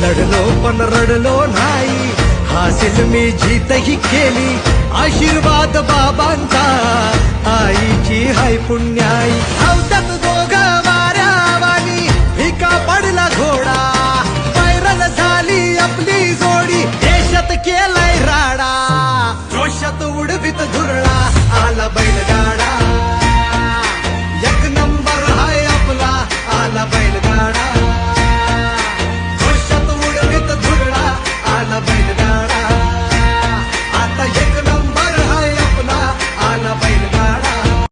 लढलो पण रडलो नाही. हासिल मी जीतही केली आशीर्वाद बाबांचा. आईची हाय पुण्याई. अवतात दोघ वाऱ्यावाणी भिका पडला घोडा. व्हायरल झाली आपली जोडी देशात केलाय राडा. जोशात उडवित धुरळा आला बैलगाडा. एक नंबर हाय आपला आला बैलगाडा.